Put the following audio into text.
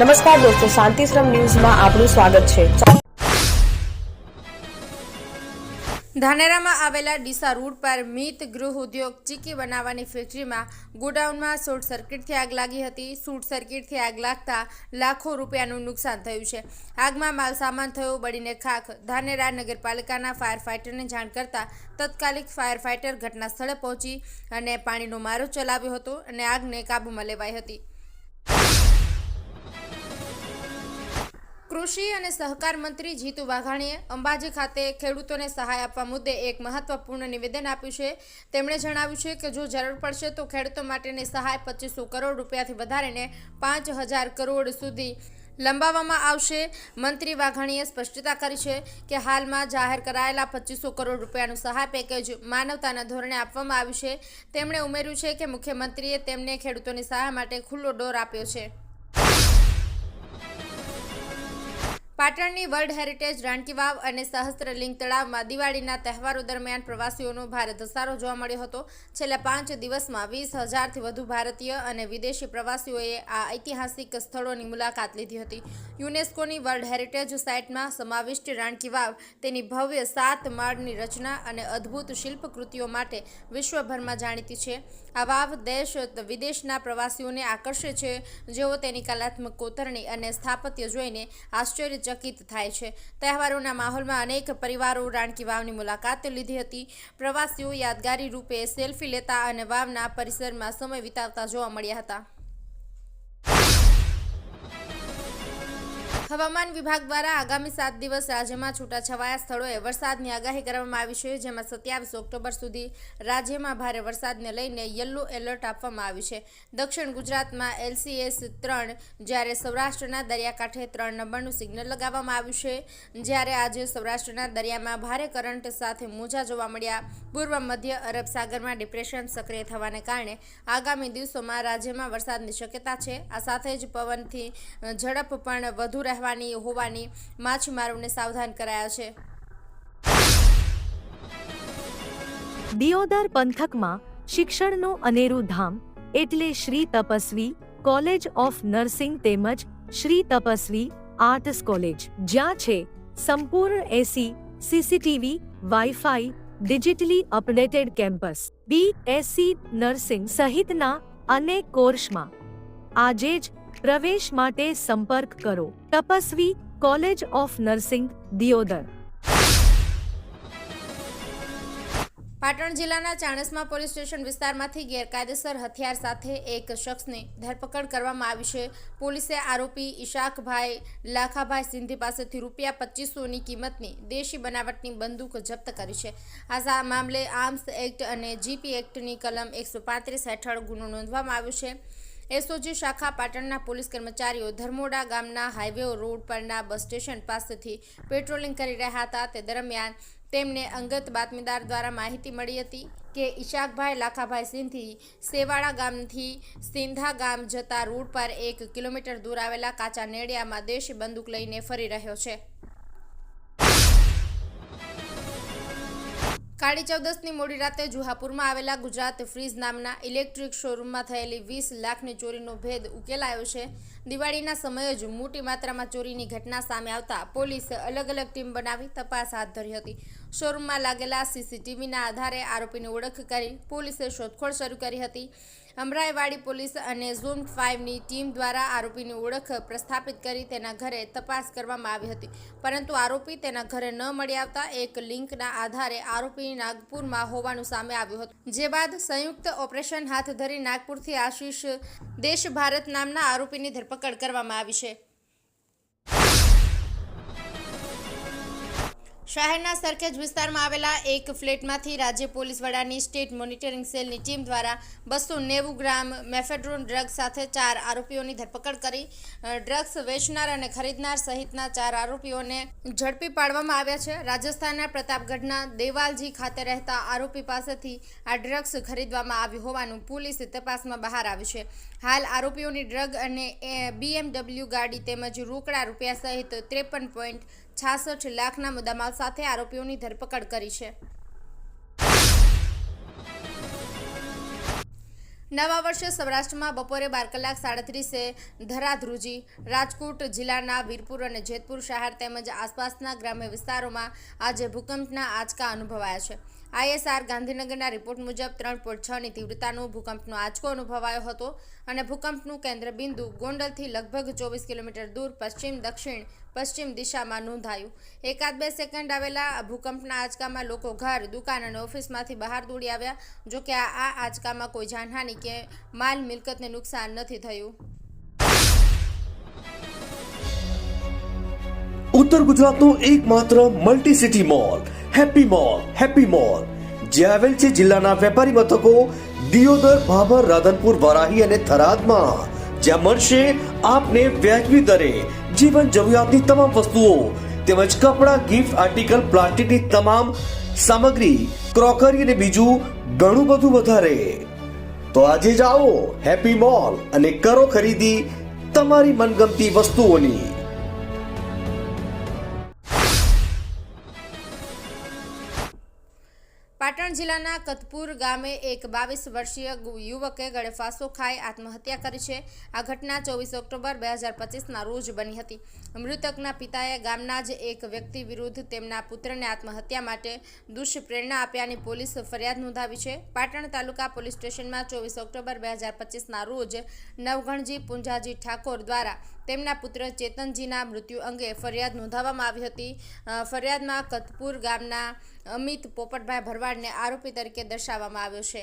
નમસ્કાર દોસ્તો શાંતિશ્રમ ન્યૂઝમાં આપનું સ્વાગત છે. ધાનેરામાં આવેલા ડીસા રોડ પર મિત ગૃહ ઉદ્યોગ ચીકી બનાવવાની ફેક્ટરીમાં ગોડાઉનમાં શોર્ટ સર્કિટથી આગ લાગી હતી. શોર્ટ સર્કિટથી આગ લાગતા લાખો રૂપિયાનું નુકસાન થયું છે. આગમાં માલ સામાન થયો, બળીને ખાખ. ધાનેરા નગરપાલિકાના ફાયર ફાઇટરને જાણ કરતા તત્કાલિક ફાયર ફાઇટર ઘટના સ્થળે પહોંચી અને પાણીનો મારો ચલાવ્યો હતો અને આગને કાબૂમાં લેવાઈ હતી. કૃષિ અને સહકાર મંત્રી જીતુ વાઘાણીએ અંબાજી ખાતે ખેડૂતોને સહાય આપવા મુદ્દે એક મહત્વપૂર્ણ નિવેદન આપ્યું છે. તેમણે જણાવ્યું છે કે જો જરૂર પડશે તો ખેડૂતો માટેની સહાય પચીસો કરોડ રૂપિયાથી વધારીને પાંચ હજાર કરોડ સુધી લંબાવવામાં આવશે. મંત્રી વાઘાણીએ સ્પષ્ટતા કરી છે કે હાલમાં જાહેર કરાયેલા પચીસો કરોડ રૂપિયાનું સહાય પેકેજ માનવતાના ધોરણે આપવામાં આવ્યું છે. તેમણે ઉમેર્યું છે કે મુખ્યમંત્રીએ તેમને ખેડૂતોની સહાય માટે ખુલ્લો ડોર આપ્યો છે. પાટણની વર્લ્ડ હેરિટેજ રાણકી વાવ અને સહસ્ત્રલિંગ તળાવમાં દિવાળીના તહેવારો દરમિયાન પ્રવાસીઓનો ભારે ધસારો જોવા મળ્યો હતો. છેલ્લા પાંચ દિવસમાં વીસ હજારથી વધુ ભારતીય અને વિદેશી પ્રવાસીઓએ આ ઐતિહાસિક સ્થળોની મુલાકાત લીધી હતી. યુનેસ્કોની વર્લ્ડ હેરિટેજ સાઇટમાં સમાવિષ્ટ રાણકી વાવ તેની ભવ્ય સાત માળની રચના અને અદ્ભુત શિલ્પકૃતિઓ માટે વિશ્વભરમાં જાણીતી છે. આ વાવ દેશ વિદેશના પ્રવાસીઓને આકર્ષે છે. જેઓ તેની કલાત્મક કોતરણી અને સ્થાપત્ય જોઈને આશ્ચર્યચકિત થાય છે. તહેવારોના માહોલમાં અનેક પરિવારો રાણકી વાવની મુલાકાત લીધી હતી. પ્રવાસીઓ યાદગારી રૂપે સેલ્ફી લેતા અને વાવના પરિસરમાં સમય વિતાવતા જોવા મળ્યા હતા. હવામાન વિભાગ દ્વારા આગામી સાત દિવસ રાજ્યમાં છૂટાછવાયા સ્થળોએ વરસાદની આગાહી કરવામાં આવી છે, જેમાં સત્યાવીસ ઓક્ટોબર સુધી રાજ્યમાં ભારે વરસાદને લઈને યલો એલર્ટ આપવામાં આવ્યું છે. દક્ષિણ ગુજરાતમાં એલસીએસ ત્રણ, જ્યારે સૌરાષ્ટ્રના દરિયાકાંઠે ત્રણ નંબરનું સિગ્નલ લગાવવામાં આવ્યું છે, જ્યારે આજે સૌરાષ્ટ્રના દરિયામાં ભારે કરંટ સાથે મોજા જોવા મળ્યા. પૂર્વ મધ્ય અરબ સાગરમાં ડિપ્રેશન સક્રિય થવાને કારણે આગામી દિવસોમાં રાજ્યમાં વરસાદની શક્યતા છે. આ સાથે જ પવનથી ઝડપ પણ વધુ રહેવાની, હોવાની માછીમારોને સાવધાન કરાયા છે. દિયોદર પંથકમાં શિક્ષણનું અનેરું ધામ એટલે Shri Tapasvi college of nursing તેમજ શ્રી તપસ્વી આર્ટ્સ કોલેજ, જ્યાં છે સંપૂર્ણ AC, CCTV, wifi, digitally updated campus, B SC nursing સહિતના અનેક કોર્સમાં. આજે જ પ્રવેશ માટે સંપર્ક કરો. Tapasvi, college of nursing, Deodar. Patan જિલ્લાના ચાણસમા પોલીસ સ્ટેશન વિસ્તારમાંથી ગેરકાયદેસર હથિયાર સાથે એક શખ્સની ધરપકડ કરવામાં આવી છે. પોલીસે આરોપી ઈશાકભાઈ લાખાભાઈ સિંધી પાસેથી રૂપિયા પચીસોની કિંમતની દેશી બનાવટની બંદૂક જપ્ત કરી છે. આ મામલે આર્મ્સ એક્ટ અને જીપી એક્ટની કલમ એકસો પાંત્રીસ હેઠળ ગુનો નોંધવામાં આવ્યો છે. એસઓજી શાખા પાટણના પોલીસ કર્મચારીઓ ધર્મોડા ગામના હાઈવે રોડ પરના બસ સ્ટેશન પાસેથી પેટ્રોલિંગ કરી રહ્યા હતા. તે દરમિયાન તેમને અંગત બાતમીદાર દ્વારા માહિતી મળી હતી કે ઈશાકભાઈ લાખાભાઈ સિંધી સેવાડા ગામથી સિંધા ગામ જતા રોડ પર એક કિલોમીટર દૂર આવેલા કાચા નેડિયામાં દેશી બંદૂક લઈને ફરી રહ્યો છે. કાળી ચૌદસની મોડી રાતે જુહાપુરમાં આવેલા ગુજરાત ફ્રીજ નામના ઇલેક્ટ્રિક શોરૂમમાં થયેલી વીસ લાખની ચોરીનો ભેદ ઉકેલાયો છે. દિવાળીના સમયે જ મોટી માત્રામાં ચોરીની ઘટના સામે આવતા પોલીસે અલગ અલગ ટીમ બનાવી તપાસ હાથ ધરી હતી. શોરૂમમાં લાગેલા સીસીટીવીના આધારે આરોપીની ઓળખ કરી પોલીસે શોધખોળ શરૂ કરી હતી. અમરાઈવાડી પોલીસ અને ઝોન ફાઇવની ટીમ દ્વારા આરોપીની ઓળખ પ્રસ્થાપિત કરી તેના ઘરે તપાસ કરવામાં આવી હતી. પરંતુ આરોપી તેના ઘરે ન મળી આવતા એક લિંકના આધારે આરોપી નાગપુરમાં હોવાનું સામે આવ્યું હતું. જે બાદ સંયુક્ત ઓપરેશન હાથ ધરી નાગપુરથી આશીષ દેશ ભારત નામના આરોપીની ધરપકડ કરવામાં આવી છે. શહેરના સરખેજ વિસ્તારમાં આવેલા એક ફ્લેટમાંથી રાજ્ય પોલીસ વડાની સ્ટેટ મોનિટરિંગ સેલની ટીમ દ્વારા બસો નેવું ગ્રામ મેફેડ્રોન ડ્રગ્સ સાથે ચાર આરોપીઓની ધરપકડ કરી ડ્રગ્સ વેચનાર અને ખરીદનાર સહિતના ચાર આરોપીઓને ઝડપી પાડવામાં આવ્યા છે. રાજસ્થાનના પ્રતાપગઢના દેવાલજી ખાતે રહેતા આરોપી પાસેથી આ ડ્રગ્સ ખરીદવામાં આવ્યું હોવાનું પોલીસ તપાસમાં બહાર આવ્યું છે. હાલ આરોપીઓની ડ્રગ અને બીએમડબલ્યુ ગાડી તેમજ રોકડા રૂપિયા સહિત ત્રેપન પોઈન્ટ છાસઠ લાખના મુદ્દામાલ સાથે આરોપીઓની ધરપકડ કરી છે. નવા વર્ષે સૌરાષ્ટ્રમાં બપોરે બાર કલાક સાડત્રીસે ધરાધ્રુજી, રાજકોટ જિલ્લાના વીરપુર અને જેતપુર શહેર તેમજ આસપાસના ગ્રામ્ય વિસ્તારોમાં આજે ભૂકંપના આંચકા અનુભવાયા છે. આઈએસઆર ગાંધીનગરના રિપોર્ટ મુજબ ત્રણ પોઈન્ટ છની તીવ્રતાનો ભૂકંપનો આંચકો અનુભવાયો હતો અને ભૂકંપનું કેન્દ્રબિંદુ ગોંડલથી લગભગ ચોવીસ કિલોમીટર દૂર પશ્ચિમ દક્ષિણ પશ્ચિમ દિશામાં નોંધાયું. એકાદ બે સેકન્ડ આવેલા ભૂકંપના આંચકામાં લોકો ઘર, દુકાન અને ઓફિસમાંથી બહાર દોડી આવ્યા. જોકે આ આંચકામાં કોઈ જાનહાનિ કે માલ મિલકતને નુકસાન નથી થયું. ઉત્તર ગુજરાતનું એકમાત્ર multi city mall happy mall happy mall જે આવેલ છે જિલ્લાના વેપારી મથકો દિયોદર, ભાભર, રાધનપુર, વરાહી અને થરાદમાં. જ્યાં મળશે આપને વ્યાજબી દરે જીવન જરૂરિયાતની તમામ વસ્તુઓ તેમજ કપડાં ગિફ્ટ આર્ટિકલ પ્લાસ્ટિકની તમામ સામગ્રી ક્રોકરી અને બીજું ઘણું બધું વધારે. તો આજે જ આવો હેપી મોલ અને કરો ખરીદી તમારી મનગમતી વસ્તુઓની. પાટણ જિલ્લાના કતપુર ગામે એક બાવીસ વર્ષીય યુવકે ગળે ફાંસો ખાઈ આત્મહત્યા કરી છે. આ ઘટના ચોવીસ ઓક્ટોબર બે હજાર પચીસના રોજ બની હતી. મૃતકના પિતાએ ગામના જ એક વ્યક્તિ વિરુદ્ધ તેમના પુત્રને આત્મહત્યા માટે દુષ્પ્રેરણા આપ્યાની પોલીસ ફરિયાદ નોંધાવી છે. પાટણ તાલુકા પોલીસ સ્ટેશનમાં ચોવીસ ઓક્ટોબર બે હજાર પચીસના રોજ નવગણજી પુંજાજી ઠાકોર દ્વારા તેમના પુત્ર ચેતનજીના મૃત્યુ અંગે ફરિયાદ નોંધાવવામાં આવી હતી. ફરિયાદમાં કતપુર ગામના અમિત પોપટભાઈ ભરવાડને આરોપી તરીકે દર્શાવવામાં આવ્યો છે.